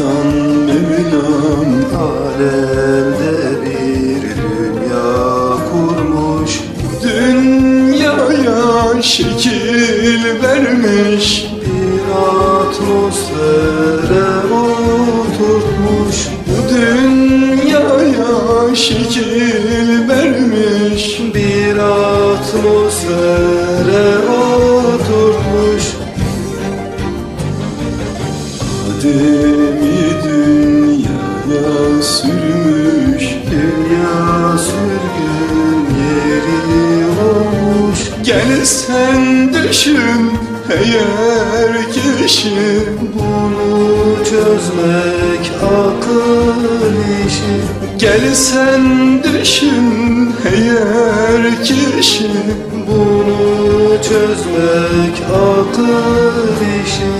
yaratan Mevlam Alemde bir dünya kurmuş. Dünyaya şekil vermiş. Bir atmosfere oturtmuş. Dünyaya şekil vermiş. Bir atmosfere oturtmuş. Adem'i sürmüş Dünya sürgün yeri olmuş. Gel sen düşün eğer kişi. Bunu çözmek akıl işi. Gel sen düşün eğer kişi. Bunu çözmek akıl işi